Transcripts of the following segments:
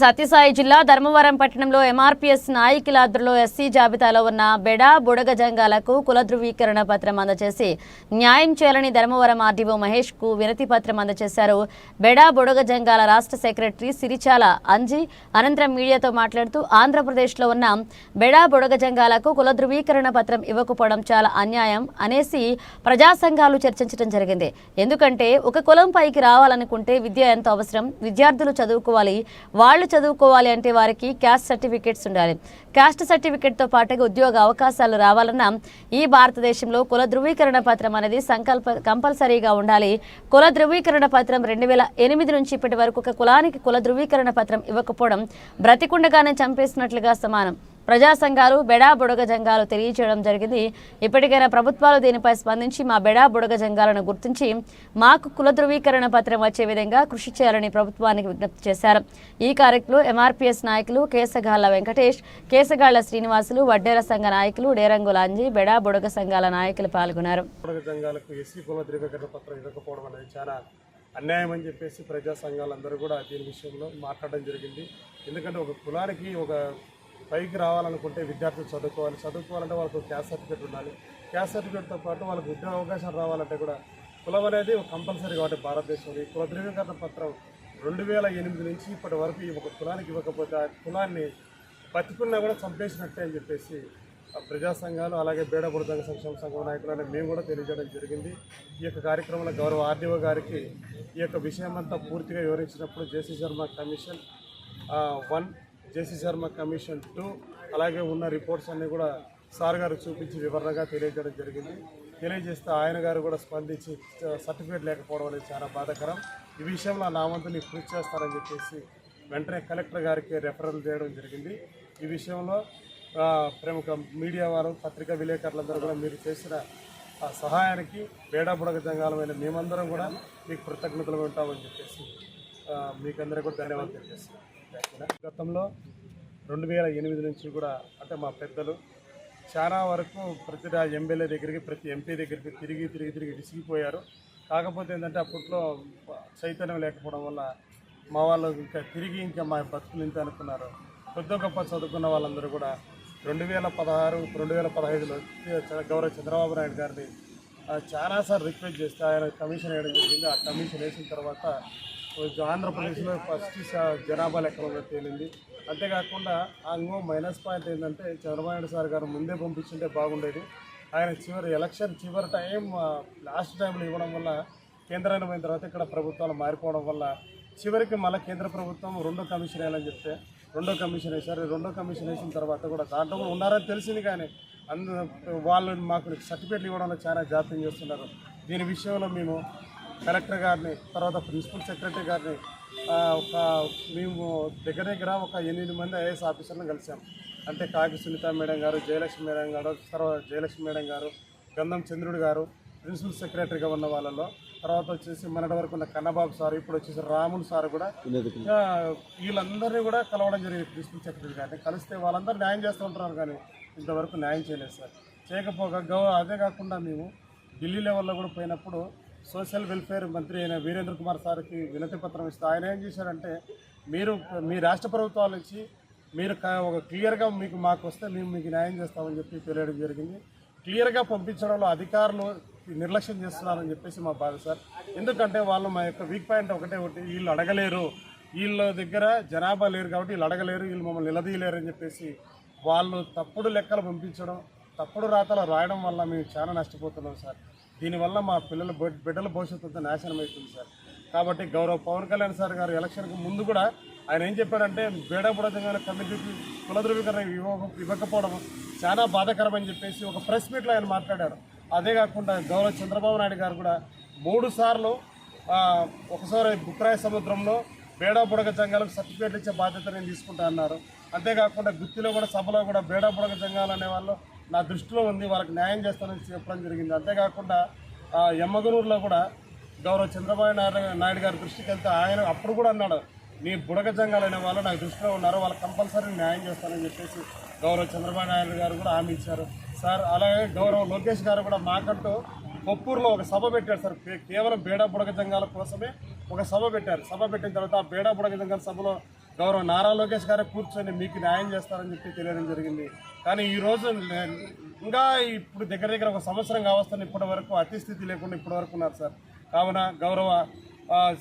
సత్యసాయి జిల్లా ధర్మవరం పట్టణంలో ఎంఆర్పీఎస్ నాయకుల ఎస్సీ జాబితాలో ఉన్న బెడా బుడగ జంగాలకు కుల ధృవీకరణ పత్రం అందజేసి న్యాయం చేయాలని ధర్మవరం ఆర్డీఓ మహేష్కు వినతి పత్రం అందజేశారు. బెడా బుడగ జంగాల రాష్ట్ర సెక్రటరీ సిరిచాల అంజి అనంతరం మీడియాతో మాట్లాడుతూ ఆంధ్రప్రదేశ్లో ఉన్న బెడా బుడగ జంగాలకు కుల ధృవీకరణ పత్రం ఇవ్వకపోవడం చాలా అన్యాయం అనేసి ప్రజా సంఘాలు చర్చించడం జరిగింది. ఎందుకంటే ఒక కులం పైకి రావాలనుకుంటే విద్య ఎంతో అవసరం. విద్యార్థులు చదువుకోవాలి. వాళ్ళు చదువుకోవాలి అంటే వారికి క్యాస్ట్ సర్టిఫికేట్స్ ఉండాలి. క్యాస్ట్ సర్టిఫికేట్తో పాటుగా ఉద్యోగ అవకాశాలు రావాలన్నా ఈ భారతదేశంలో కుల ధృవీకరణ పత్రం అనేది సంకల్ప కంపల్సరీగా ఉండాలి. కుల ధృవీకరణ పత్రం రెండు వేల ఎనిమిది నుంచి ఇప్పటి వరకు ఒక కులానికి కుల ధృవీకరణ పత్రం ఇవ్వకపోవడం బ్రతికుండగానే చంపేసినట్లుగా సమానం. ప్రజా సంఘాలు బెడా బుడగ జంగాలు తెలియజేయడం జరిగింది. ఇప్పటికైనా ప్రభుత్వాలు దీనిపై స్పందించి మా బెడా బుడగ జంగాలను గుర్తించి మాకు కుల ధృవీకరణ పత్రం వచ్చే విధంగా కృషి చేయాలని ప్రభుత్వానికి విజ్ఞప్తి చేశారు. ఈ కార్యక్రమంలో ఎంఆర్పీఎస్ నాయకులు కేసగాళ్ళ వెంకటేష్ కేసగాళ్ళ శ్రీనివాసులు వడ్డేర సంఘ నాయకులు డేరంగుల అంజి బెడా బుడగ సంఘాల నాయకులు పాల్గొన్నారు. సంఘాలకు ఎస్సీ కుల ధృవీకరణ పత్రం ఇవ్వకపోవడం అనేది చాలా అన్యాయం అని చెప్పేసి ప్రజా సంఘాలందరూ కూడా దీని విషయంలో మాట్లాడడం జరిగింది. ఎందుకంటే ఒక కులానికి ఒక పైకి రావాలనుకుంటే విద్యార్థులు చదువుకోవాలి. చదువుకోవాలంటే వాళ్ళకు క్యాస్ట్ సర్టిఫికేట్ ఉండాలి. క్యాస్ట్ సర్టిఫికేట్తో పాటు వాళ్ళకు ఉద్యోగ అవకాశాలు రావాలంటే కూడా కులం అనేది ఒక కంపల్సరీ కాబట్టి భారతదేశంలో ఈ కుల ధృవీకరణ పత్రం రెండు వేల ఎనిమిది నుంచి ఇప్పటి వరకు ఈ ఒక కులానికి ఇవ్వకపోతే ఆ కులాన్ని బతికున్నా కూడా చంపేసినట్టే అని చెప్పేసి ఆ ప్రజా సంఘాలు అలాగే బేడబుడతంగ సంక్షేమ సంఘం నాయకులని మేము కూడా తెలియజేయడం జరిగింది. ఈ యొక్క కార్యక్రమంలో గౌరవ ఆర్డీఓ గారికి ఈ యొక్క విషయం అంతా పూర్తిగా వివరించినప్పుడు JC Sharma commission one JC Sharma commission two అలాగే ఉన్న రిపోర్ట్స్ అన్నీ కూడా సార్ గారు చూపించి వివరణగా తెలియజేయడం జరిగింది. తెలియజేస్తే ఆయన గారు కూడా స్పందించి సర్టిఫికేట్ లేకపోవడం అనేది చాలా బాధాకరం. ఈ విషయంలో నా వంతు పూర్తి కృషి చేస్తానని చెప్పేసి వెంటనే కలెక్టర్ గారికి రెఫరల్ చేయడం జరిగింది. ఈ విషయంలో ప్రముఖ మీడియా వారు పత్రికా విలేకరులందరూ కూడా మీరు చేసిన ఆ సహాయానికి బేడాబుడగ జంగాలమైన మేమందరం కూడా మీకు కృతజ్ఞతలు ఉంటామని చెప్పేసి ఆ, మీకందరికీ కూడా ధన్యవాదాలు తెలియజేస్తున్నాను గతంలో రెండు వేల ఎనిమిది నుంచి కూడా అంటే మా పెద్దలు చాలా వరకు ప్రతి ఎమ్మెల్యే దగ్గరికి ప్రతి ఎంపీ దగ్గరికి తిరిగి తిరిగి తిరిగి విసిగిపోయారు. కాకపోతే ఏంటంటే అప్పట్లో చైతన్యం లేకపోవడం వల్ల మా వాళ్ళు ఇంకా తిరిగి ఇంకా మా బతుకులు ఇంత అనుకున్నారు. కొద్ది గొప్ప చదువుకున్న వాళ్ళందరూ కూడా రెండు వేల పదహారు రెండు వేల పదహైదులో గౌరవ చంద్రబాబు నాయుడు గారిని చాలాసార్లు రిక్వెస్ట్ చేస్తే ఆయన కమిషన్ వేయడం జరిగింది. ఆ కమిషన్ వేసిన తర్వాత ఆంధ్రప్రదేశ్లో ఫస్ట్ జనాభా లెక్కలో తేలింది. అంతేకాకుండా ఆ ఇంకో మైనస్ పాయింట్ ఏంటంటే చంద్రబాబు నాయుడు సార్ గారు ముందే పంపించుంటే బాగుండేది. ఆయన చివరి ఎలక్షన్ చివరి టైం లాస్ట్ టైంలో ఇవ్వడం వల్ల కేంద్రాన్ని పోయిన తర్వాత ఇక్కడ ప్రభుత్వాలు మారిపోవడం వల్ల చివరికి మళ్ళీ కేంద్ర ప్రభుత్వం రెండో కమిషన్ వేయాలని చెప్తే రెండో కమిషన్ వేశారు. రెండో కమిషన్ వేసిన తర్వాత కూడా దాంట్లో కూడా ఉన్నారని తెలిసింది కానీ అందు వాళ్ళు మాకు సర్టిఫికేట్లు ఇవ్వడంలో చాలా జాప్యం చేస్తున్నారు. దీని విషయంలో మేము కలెక్టర్ గారిని తర్వాత ప్రిన్సిపల్ సెక్రటరీ గారిని ఒక మేము దగ్గర దగ్గర ఒక ఎనిమిది మంది ఐఏఎస్ ఆఫీసర్లను కలిసాం. అంటే కాకి సునీత మేడం గారు జయలక్ష్మి మేడం గారు తర్వాత జయలక్ష్మి మేడం గారు గంధం చంద్రుడు గారు ప్రిన్సిపల్ సెక్రటరీగా ఉన్న వాళ్ళలో. తర్వాత వచ్చేసి మనటి వరకు ఉన్న కన్నబాబు సార్ ఇప్పుడు వచ్చేసి రాములు సార్ కూడా వీళ్ళందరినీ కూడా కలవడం జరిగింది ప్రిన్సిపల్ సెక్రటరీ గారిని. కలిస్తే వాళ్ళందరూ న్యాయం చేస్తూ ఉంటున్నారు కానీ ఇంతవరకు న్యాయం చేయలేదు సార్. చేయకపోగా గౌ అదే కాకుండా మేము ఢిల్లీ లెవెల్లో కూడా పోయినప్పుడు సోషల్ వెల్ఫేర్ మంత్రి అయిన వీరేంద్ర కుమార్ సార్కి వినతి పత్రం ఇస్తే ఆయన ఏం చేశారంటే మీరు మీ రాష్ట్ర ప్రభుత్వాల నుంచి మీరు ఒక క్లియర్గా మీకు మాకు వస్తే మేము మీకు న్యాయం చేస్తామని చెప్పి తెలియడం జరిగింది. క్లియర్గా పంపించడంలో అధికారులు నిర్లక్ష్యం చేస్తున్నారని చెప్పేసి మా బాధ సార్. ఎందుకంటే వాళ్ళు మా యొక్క వీక్ పాయింట్ ఒకటే ఒకటి వీళ్ళు అడగలేరు. వీళ్ళ దగ్గర జనాభా లేరు కాబట్టి వీళ్ళు అడగలేరు వీళ్ళు మమ్మల్ని నిలదీయలేరు అని చెప్పేసి వాళ్ళు తప్పుడు లెక్కలు పంపించడం తప్పుడు రాతలు రాయడం వల్ల మేము చాలా నష్టపోతున్నాం సార్. దీనివల్ల మా పిల్లల బిడ్డల భవిష్యత్తు అంతా నాశనం అవుతుంది సార్. కాబట్టి గౌరవ పవన్ కళ్యాణ్ సార్ గారు ఎలక్షన్కి ముందు కూడా ఆయన ఏం చెప్పాడంటే బేడబుడతంగా కమిటీకి కుల ధృవీకరణ ఇవ్వకపోవడం చాలా బాధాకరమని చెప్పేసి ఒక ప్రెస్ మీట్లో ఆయన మాట్లాడారు. అదే కాకుండా గౌరవ చంద్రబాబు నాయుడు గారు కూడా మూడు సార్లు ఒకసారి బుక్రాయ సముద్రంలో బేడా బుడగ జంగాలకు సర్టిఫికేట్లు ఇచ్చే బాధ్యత నేను తీసుకుంటా అన్నారు. అంతేకాకుండా గుత్తిలో కూడా సభలో కూడా బేడా బుడగ జంగాలు అనే వాళ్ళు నా దృష్టిలో ఉంది వాళ్ళకి న్యాయం చేస్తానని చెప్పడం జరిగింది. అంతేకాకుండా ఆ, ఎమ్మగనూరులో కూడా గౌరవ చంద్రబాబు నాయుడు నాయుడు గారి దృష్టికి వెళ్తే ఆయన అప్పుడు కూడా అన్నాడు మీ బుడగ జంగాలైన వాళ్ళు నాకు దృష్టిలో ఉన్నారు వాళ్ళకి కంపల్సరీ న్యాయం చేస్తానని చెప్పేసి గౌరవ చంద్రబాబు నాయుడు గారు కూడా హామీ ఇచ్చారు. సార్ అలాగే గౌరవ లోకేష్ గారు కూడా మాకంటూ కొప్పూరులో ఒక సభ పెట్టారు సార్. కేవలం బేడా బుడగ జంగాల కోసమే ఒక సభ పెట్టారు. సభ పెట్టిన తర్వాత ఆ బేడా బుడగ జంగాల సభలో గౌరవ నారా లోకేష్ గారే కూర్చొని మీకు న్యాయం చేస్తారని చెప్పి తెలియడం జరిగింది. కానీ ఈ రోజు ఇంకా ఇప్పుడు దగ్గర దగ్గర ఒక సంవత్సరం కావస్తుంది ఇప్పటి వరకు అతి స్థితి లేకుండా ఇప్పటి వరకు ఉన్నారు సార్. కావున గౌరవ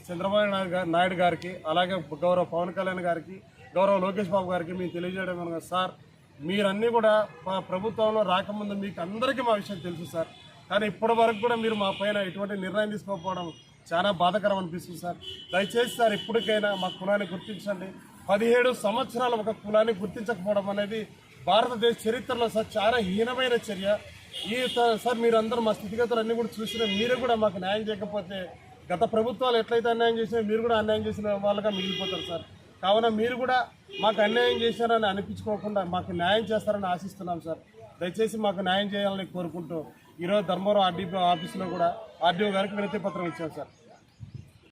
చంద్రబాబు నాయుడు నాయుడు గారికి అలాగే గౌరవ పవన్ కళ్యాణ్ గారికి గౌరవ లోకేష్ బాబు గారికి మేము తెలియజేయడం ఏమనగా సార్ మీరన్నీ కూడా మా ప్రభుత్వంలో రాకముందు మీకు అందరికీ మా విషయం తెలుసు సార్. కానీ ఇప్పటి వరకు కూడా మీరు మా పైన ఎటువంటి నిర్ణయం తీసుకోకపోవడం చాలా బాధకరం అనిపిస్తుంది సార్. దయచేసి సార్ ఇప్పటికైనా మా కులాన్ని గుర్తించండి. పదిహేడు సంవత్సరాలు ఒక కులాన్ని గుర్తించకపోవడం అనేది భారతదేశ చరిత్రలో సార్ చాలా హీనమైన చర్య. ఈ సార్ మీరందరూ మా స్థితిగతులు అన్నీ కూడా చూసినా మీరు కూడా మాకు న్యాయం చేయకపోతే గత ప్రభుత్వాలు ఎట్లయితే అన్యాయం చేసినా మీరు కూడా అన్యాయం చేసిన వాళ్ళగా మిగిలిపోతారు సార్. కావున మీరు కూడా మాకు అన్యాయం చేశారని అనిపించుకోకుండా మాకు న్యాయం చేస్తారని ఆశిస్తున్నాం సార్. దయచేసి మాకు న్యాయం చేయాలని కోరుకుంటూ ఈరోజు ధర్మవరం ఆర్డీపీ ఆఫీసులో కూడా ఆర్డీఓ గారికి వినతి పత్రం ఇచ్చాం సార్.